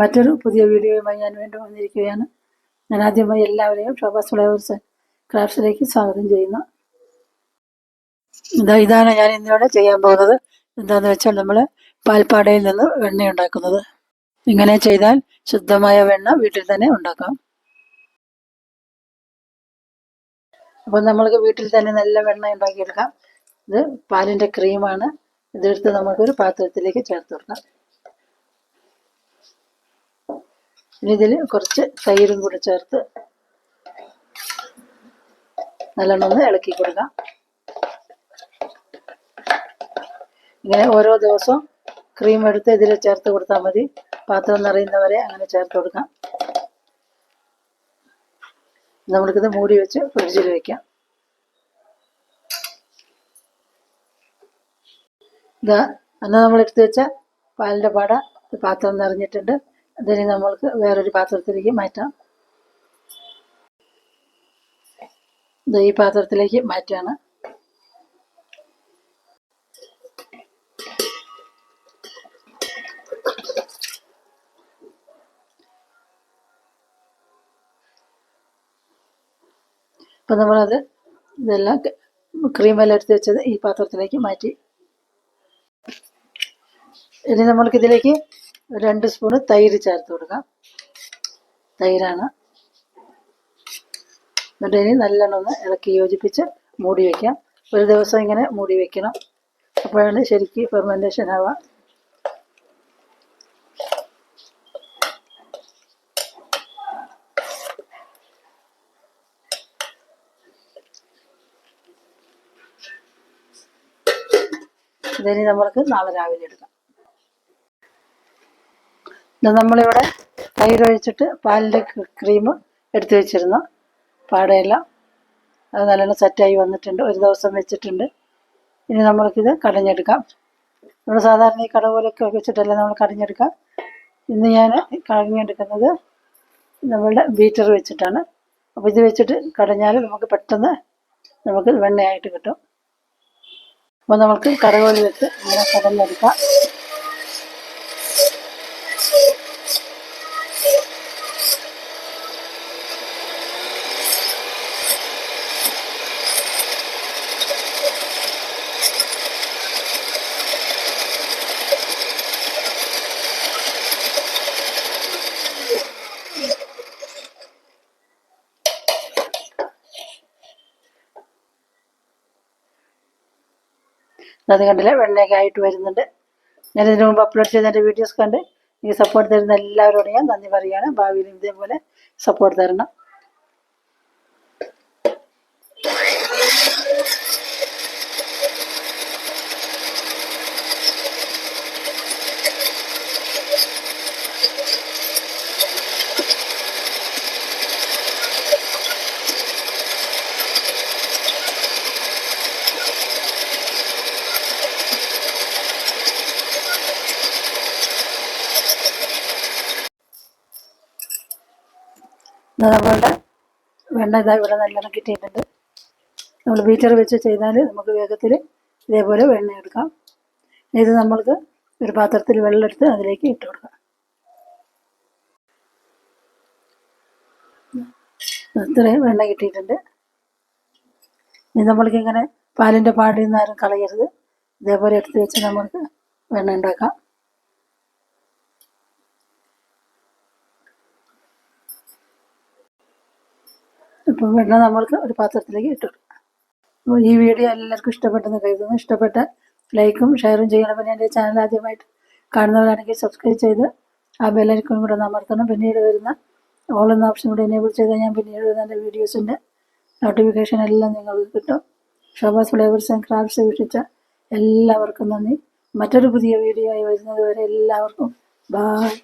മറ്റൊരു പുതിയ വീഡിയോയുമായി ഞാൻ വീണ്ടും വന്നിരിക്കുകയാണ്. ഞാൻ ആദ്യമായി എല്ലാവരെയും ഷോഭാസ് ഫ്ലവേഴ്സ് ക്രാഫ്റ്റ്സിലേക്ക് സ്വാഗതം ചെയ്യുന്നു. ഇതാ ഇതാണ് ഞാൻ ഇന്നിവിടെ ചെയ്യാൻ പോകുന്നത്. എന്താന്ന് വെച്ചാൽ നമ്മൾ പാൽപ്പാടയിൽ നിന്ന് വെണ്ണ ഉണ്ടാക്കുന്നത്. ഇങ്ങനെ ചെയ്താൽ ശുദ്ധമായ വെണ്ണ വീട്ടിൽ തന്നെ ഉണ്ടാക്കാം. അപ്പം നമ്മൾക്ക് വീട്ടിൽ തന്നെ നല്ല വെണ്ണ ഉണ്ടാക്കിയെടുക്കാം. ഇത് പാലിന്റെ ക്രീമാണ്. ഇതെടുത്ത് നമുക്കൊരു പാത്രത്തിലേക്ക് ചേർത്ത് കൊടുക്കാം. ഇനി ഇതിൽ കുറച്ച് തൈരും കൂടി ചേർത്ത് നല്ലോണം ഒന്ന് ഇളക്കി കൊടുക്കാം. ഇങ്ങനെ ഓരോ ദിവസവും ക്രീം എടുത്ത് ഇതിൽ ചേർത്ത് കൊടുത്താൽ മതി. പാത്രം നിറയുന്നവരെ അങ്ങനെ ചേർത്ത് കൊടുക്കാം. നമ്മൾക്കിത് മൂടി വെച്ച് ഫ്രിഡ്ജിൽ വെക്കാം. ഇതാ. അന്ന് നമ്മൾ എടുത്തു വെച്ച പാലിന്റെ പാട പാത്രം നിറഞ്ഞിട്ടുണ്ട്. അതിനെ നമ്മൾക്ക് വേറൊരു പാത്രത്തിലേക്ക് മാറ്റാം. ഇത് ഈ പാത്രത്തിലേക്ക് മാറ്റാണ് അപ്പം നമ്മളത് ഇതെല്ലാം ക്രീമെല്ലാം എടുത്ത് വെച്ചത് ഈ പാത്രത്തിലേക്ക് മാറ്റി. ഇനി നമ്മൾക്ക് ഇതിലേക്ക് രണ്ട് സ്പൂണ് തൈര് ചേർത്ത് കൊടുക്കാം. തൈരാണ്. എന്നിട്ട് ഇനി നല്ലോണം ഒന്ന് ഇളക്കി യോജിപ്പിച്ച് മൂടി വയ്ക്കാം ഒരു ദിവസം ഇങ്ങനെ മൂടി വയ്ക്കണം അപ്പോഴാണ് ശരിക്ക് ഫെർമെന്റേഷൻ ആവുക. ഇതിനി നമ്മൾക്ക് നാളെ രാവിലെ എടുക്കാം. നമ്മളിവിടെ തൈര് ഒഴിച്ചിട്ട് പാലിന്റെ ക്രീം എടുത്തു വെച്ചിരുന്നു. പാടയെല്ലാം അത് നല്ലോണം സെറ്റായി വന്നിട്ടുണ്ട്. ഒരു ദിവസം വെച്ചിട്ടുണ്ട്. ഇനി നമ്മൾക്കിത് കടഞ്ഞെടുക്കാം. നമ്മൾ സാധാരണ ഈ കടപോലൊക്കെ വെച്ചിട്ടല്ല നമ്മൾ കടഞ്ഞെടുക്കാം ഇന്ന് ഞാൻ കടഞ്ഞെടുക്കുന്നത് നമ്മളുടെ ബീറ്റർ വെച്ചിട്ടാണ്. അപ്പോൾ ഇത് വെച്ചിട്ട് കടഞ്ഞാൽ നമുക്ക് പെട്ടെന്ന് നമുക്ക് വെണ്ണയായിട്ട് കിട്ടും. അപ്പോൾ നമുക്ക് കടകോലി വെച്ച് അങ്ങനെ കടഞ്ഞെടുക്കാം. അത് കണ്ടില്ല? വെള്ളയൊക്കെ ആയിട്ട് വരുന്നുണ്ട്. ഞാൻ ഇതിനു മുമ്പ് അപ്ലോഡ് ചെയ്ത എന്റെ വീഡിയോസ് കണ്ട്. എനിക്ക് സപ്പോർട്ട് തരുന്ന എല്ലാവരോടും ഞാൻ നന്ദി പറയുകയാണ്. ഭാവിയിലും ഇതേപോലെ സപ്പോർട്ട് തരണം ഇത് നമ്മളുടെ വെണ്ണ ഇതാ ഇവിടെ നല്ലോണം കിട്ടിയിട്ടുണ്ട്. നമ്മൾ ബീറ്റർ വെച്ച് ചെയ്താൽ നമുക്ക് വേഗത്തിൽ ഇതേപോലെ വെണ്ണ എടുക്കാം. ഇത് നമ്മൾക്ക് ഒരു പാത്രത്തിൽ വെള്ളം എടുത്ത് അതിലേക്ക് ഇട്ട് കൊടുക്കാം. ഇത്രയും വെണ്ണ കിട്ടിയിട്ടുണ്ട്. ഇനി നമ്മൾക്ക് ഇങ്ങനെ പാലിന്റെ പാടിൽ നിന്നാരും കളയരുത്. ഇതേപോലെ എടുത്ത് വെച്ച് നമ്മൾക്ക് വെണ്ണ ഉണ്ടാക്കാം. ഇപ്പം വെണ്ണ നമ്മൾക്ക് ഒരു പാത്രത്തിലേക്ക് ഇട്ടു അപ്പോൾ ഈ വീഡിയോ എല്ലാവർക്കും ഇഷ്ടപ്പെട്ടെന്ന് കരുതുന്നു. ഇഷ്ടപ്പെട്ട ലൈക്കും ഷെയറും ചെയ്യണം. പിന്നെ എന്റെ ചാനൽ ആദ്യമായിട്ട് കാണുന്നവരാണെങ്കിൽ സബ്സ്ക്രൈബ് ചെയ്ത് ആ ബെല്ലൈക്കൺ കൂടെ അമർത്തണം. പിന്നീട് വരുന്ന ഓൾ എന്ന ഓപ്ഷൻ കൂടെ എനേബിൾ ചെയ്താൽ ഞാൻ പിന്നീട് വരുന്ന എന്റെ വീഡിയോസിന്റെ നോട്ടിഫിക്കേഷൻ എല്ലാം നിങ്ങൾക്ക് കിട്ടും. ഷോബാസ് ഫ്ലേവേഴ്സ് ആൻഡ് ക്രാഫ്റ്റ്സ് വീക്ഷിച്ച എല്ലാവർക്കും നന്ദി. മറ്റൊരു പുതിയ വീഡിയോ ആയി വരുന്നത് വരെ എല്ലാവർക്കും ബായ്